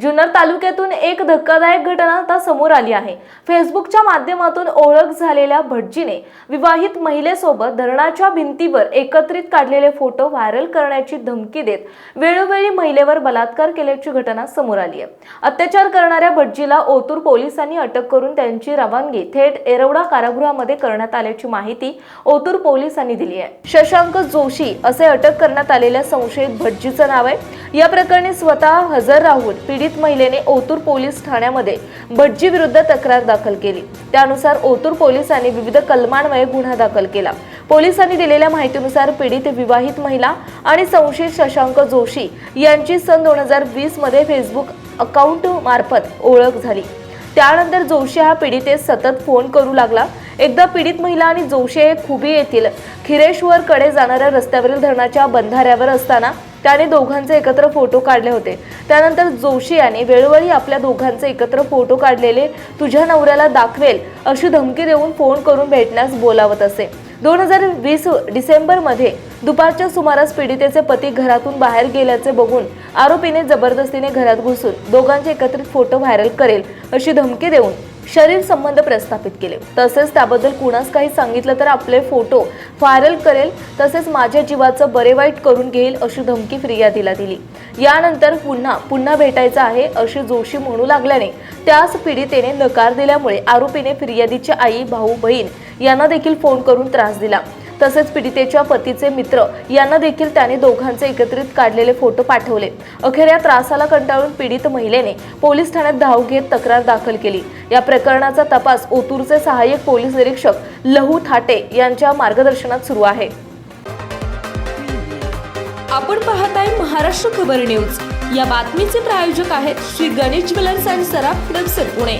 जुन्नर तालुक्यातून एक धक्कादायक घटना आता समोर आली आहे. फेसबुकच्या माध्यमातून ओळख झालेल्या भटजीने विवाहित महिलेसोबत धरणाच्या भिंतीवर एकत्रित काढलेले फोटो व्हायरल करण्याची धमकी देत वेळोवेळी महिलेवर बलात्कार केल्याची घटना समोर आली आहे. अत्याचार करणाऱ्या भटजीला ओतूर पोलिसांनी अटक करून त्यांची रवानगी थेट एरवडा कारागृहामध्ये करण्यात आल्याची माहिती ओतूर पोलिसांनी दिली आहे. शशांक जोशी असे अटक करण्यात आलेल्या संशयित भटजीचं नाव आहे. या प्रकरणी स्वतः हजर राहून पीडित महिलेने ओतूर पोलीस ठाण्यामध्ये भटजी विरुद्ध तक्रार दाखल केली. त्यानुसार ओतूर पोलिसांनी विविध कलमान्वये गुन्हा दाखल केला. पोलिसांनी दिलेल्या माहितीनुसार पीडित विवाहित महिला आणि संशयित शशांक जोशी यांची सन दोन हजार वीसमध्ये फेसबुक अकाउंट मार्फत ओळख झाली. त्यानंतर जोशी हा पीडितेस सतत फोन करू लागला. एकदा पीडित महिला आणि जोशी हे खुबी येथील खिरेश्वरकडे जाणाऱ्या रस्त्यावरील धरणाच्या बंधाऱ्यावर असताना त्याने दोघांचे एकत्र फोटो काढले होते. त्यानंतर जोशी याने वेळोवेळी आपल्या दोघांचे एकत्र फोटो काढलेले तुझ्या नवऱ्याला दाखवेल अशी धमकी देऊन फोन करून भेटण्यास बोलावत असे. दोन हजार वीस डिसेंबरमध्ये दुपारच्या सुमारास पीडितेचे पती घरातून बाहेर गेल्याचे बघून आरोपीने जबरदस्तीने घरात घुसून दोघांचे एकत्रित फोटो व्हायरल करेल अशी धमकी देऊन शरीर संबंध प्रस्थापित केले. तसेच त्याबद्दल कुणास काही सांगितलं तर आपले फोटो व्हायरल करेल. तसेच माझ्या जीवाचं बरे वाईट करून घेईल अशी धमकी फिर्यादीला दिली. यानंतर पुन्हा पुन्हा भेटायचं आहे अशी जोशी म्हणू लागल्याने त्याच पीडितेने नकार दिल्यामुळे आरोपीने फिर्यादीची आई भाऊ बहीण यांना देखील फोन करून त्रास दिला. तसेच पीडितेच्या पतीचे मित्र यांना देखील त्याने दोघांचे एकत्रित काढलेले फोटो पाठवले. अखेर या त्रासाला कंटाळून पीडित महिलेने पोलीस ठाण्यात धाव घेत तक्रार दाखल केली. या प्रकरणाचा तपास ओतूरचे सहाय्यक पोलीस निरीक्षक लहू थाटे यांच्या मार्गदर्शनात सुरू आहे. आपण पाहत आहे महाराष्ट्र खबर न्यूज. या बातमीचे प्रायोजक आहेत श्री गणेश ज्वेलर्स अँड सराफ हडपसर पुणे.